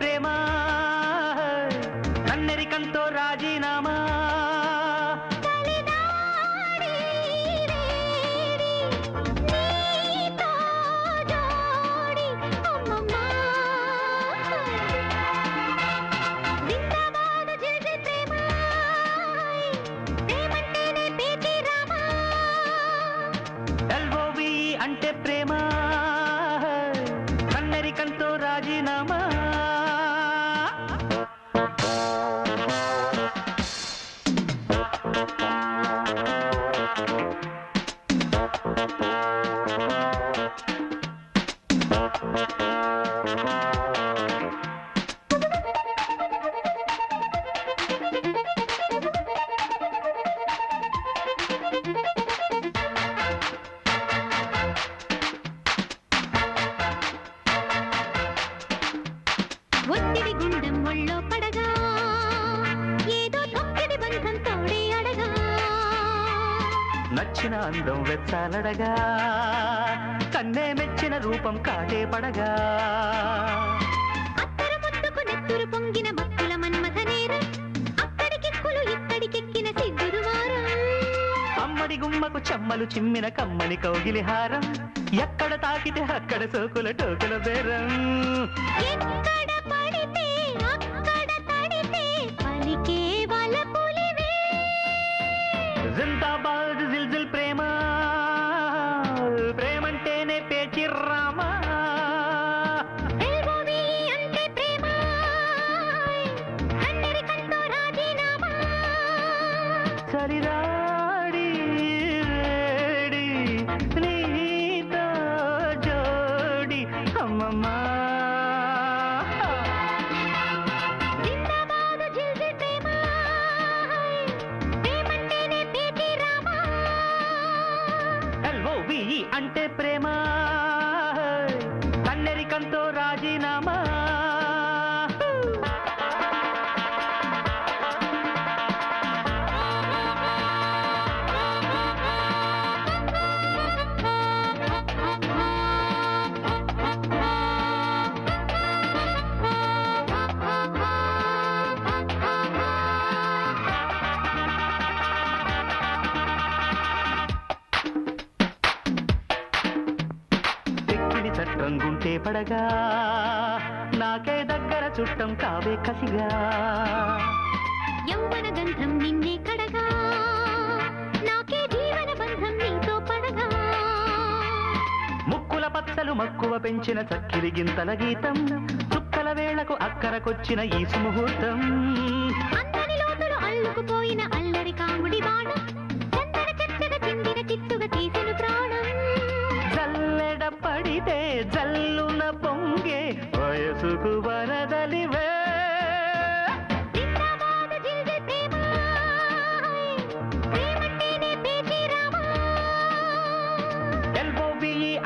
ప్రేమ నన్నెరికంతో రాజీనామా. కలినాడి వేడి నీతో ஒத்திடி குண்டம் ஒள்ள నచ్చిన అందం వెచ్చాలడగా కన్నే మెచ్చిన రూపం కాటే పడగా. పొంగిన మన్మథ నేరం అక్కడికెక్కులు ఇక్కడికెక్కిన అమ్మడి గుమ్మకు చెమ్మలు చిమ్మిన కమ్మని కౌగిలి హారం. ఎక్కడ తాకితే అక్కడ సోకుల టోకుల బేరం. ఎక్కడ పడితే అక్కడ తడితే పలికే వల పులివే. జిందాబాద్ సరిరాడి వేడి నీతో జోడి అమ్మమ్మా అంటే ప్రేమ ఎక్కిడి చట్టం గుంటే పడగా నాకే దగ్గర చుట్టం కావే కసిగా. యౌవన గంధం నిన్నే కడగా నాకే జీవన బంధం నీతో పడగా. ముక్కుల పచ్చలు మక్కువ పెంచిన చక్కిరి గింతల గీతం చుక్కల వేళకు అక్కరకొచ్చిన ఈ సుముహూర్తం. అందరి లోతులు అల్లుకుపోయిన అల్లరి కాముడి